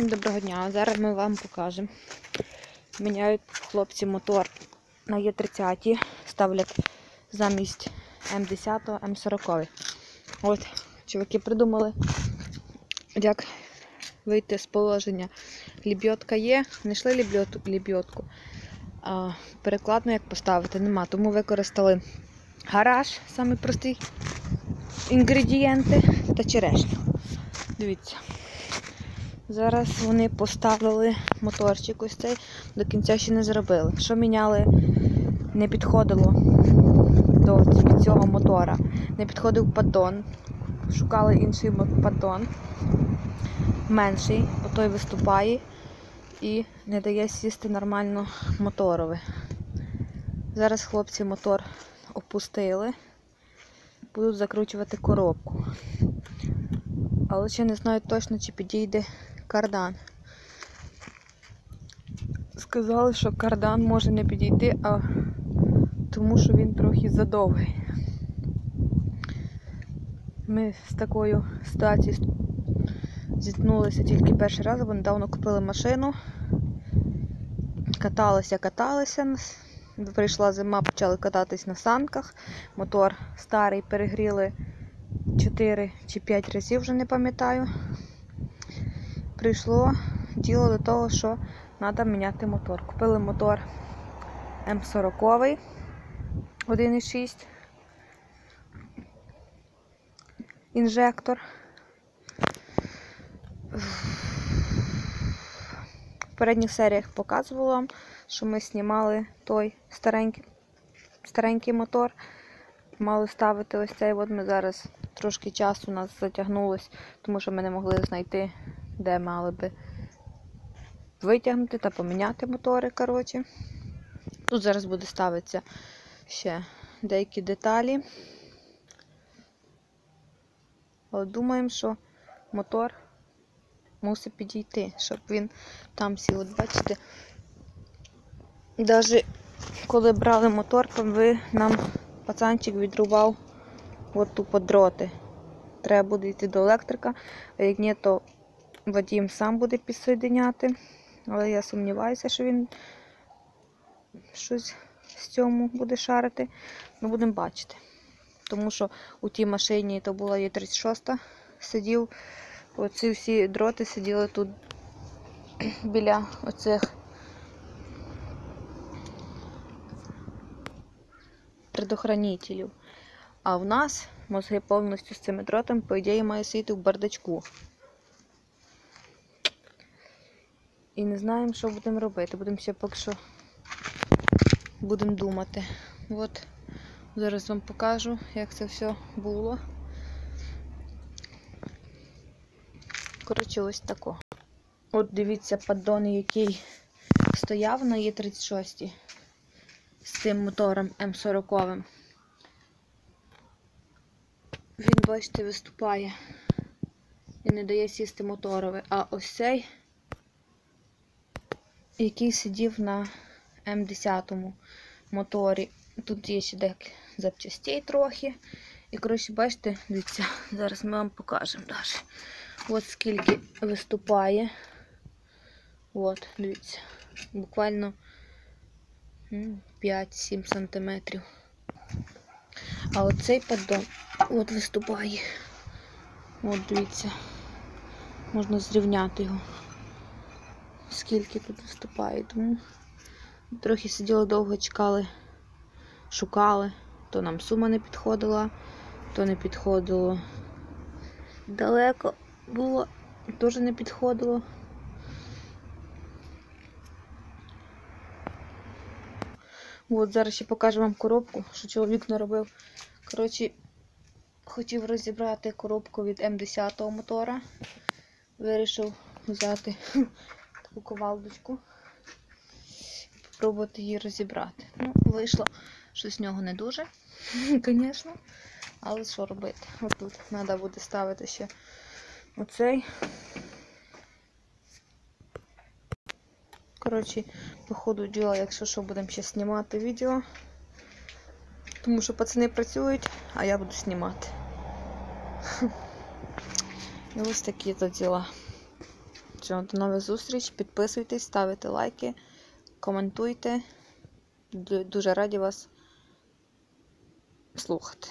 Всім доброго дня. Зараз ми вам покажемо. Міняють хлопці мотор на Е30, ставлять замість М10, М40. От, чуваки придумали, як вийти з положення. Лібьотка є, знайшли лібьот- лібьотку. А перекладну як поставити нема, тому використали гараж, самий простий інгредієнти та черешню. Дивіться. Зараз вони поставили моторчик ось цей, до кінця ще не зробили. Що міняли, не підходило до цього мотора. Не підходив паддон. Шукали інший паддон, менший, отой виступає і не дає сісти нормально моторове. Зараз хлопці мотор опустили, будуть закручувати коробку. Але ще не знаю точно, чи підійде кардан. Сказали, що кардан може не підійти, а тому що він трохи задовгий. Ми з такою ситуацією зіткнулися тільки перший раз, бо недавно купили машину. Каталися, каталися. Прийшла зима, почали кататись на санках. Мотор старий перегріли 4 чи 5 разів, вже не пам'ятаю. Прийшло діло до того, що треба міняти мотор. Купили мотор М40 1,6 інжектор. В передніх серіях показувала вам, що ми знімали той старенький, старенький мотор. Мали ставити ось цей. От ми зараз трошки часу у нас затягнулось, тому що ми не могли знайти, де мали би витягнути та поміняти мотори. коротше. Тут зараз буде ставитися ще деякі деталі. Але думаємо, що мотор мусить підійти, щоб він там сів. От бачите, навіть коли брали мотор, то ви нам пацанчик відрубав от тупо дроти. Треба буде йти до електрика. А як ні, то Вадім сам буде підсоєдиняти. Але я сумніваюся, що він щось з цьому буде шарити. Ну, будемо бачити. Тому що у тій машині то була Є36, сидів, оці всі дроти сиділи тут біля оцих предохранителів. А в нас мозги повністю з цими дротами, по ідеї, має сидіти в бардачку. І не знаємо, що будемо робити. Будемо ще поки що будемо думати. От зараз вам покажу, як це все було. Коротше, ось тако. От дивіться поддон, який стояв на Є36 з цим мотором М40. Він, бачите, виступає і не дає сісти моторове. А ось цей, який сидів на М10 моторі. Тут є ще декілька запчастей трохи. І, коротше, бачите, дивіться, зараз ми вам покажемо далі. От скільки виступає. От, дивіться, буквально 5-7 сантиметрів. А оцей поддон от виступає. От дивіться, можна зрівняти його. Скільки тут виступає. Тому трохи сиділи довго, чекали, шукали. То нам сума не підходила, то не підходило. Далеко було, теж не підходило. От, зараз ще покажу вам коробку, що чоловік наробив. Коротше, хотів розібрати коробку від М10 мотора. Вирішив взяти таку ковалдочку спробувати її розібрати. Ну, вийшло, що з нього не дуже, звісно. Але що робити? От тут треба буде ставити ще оцей. Коротше, по ходу діла, якщо що, будемо ще знімати відео. Тому що пацани працюють, а я буду знімати. І ось такі то діла. Що, до нових зустріч. Підписуйтесь, ставите лайки, коментуйте. Дуже раді вас слухати.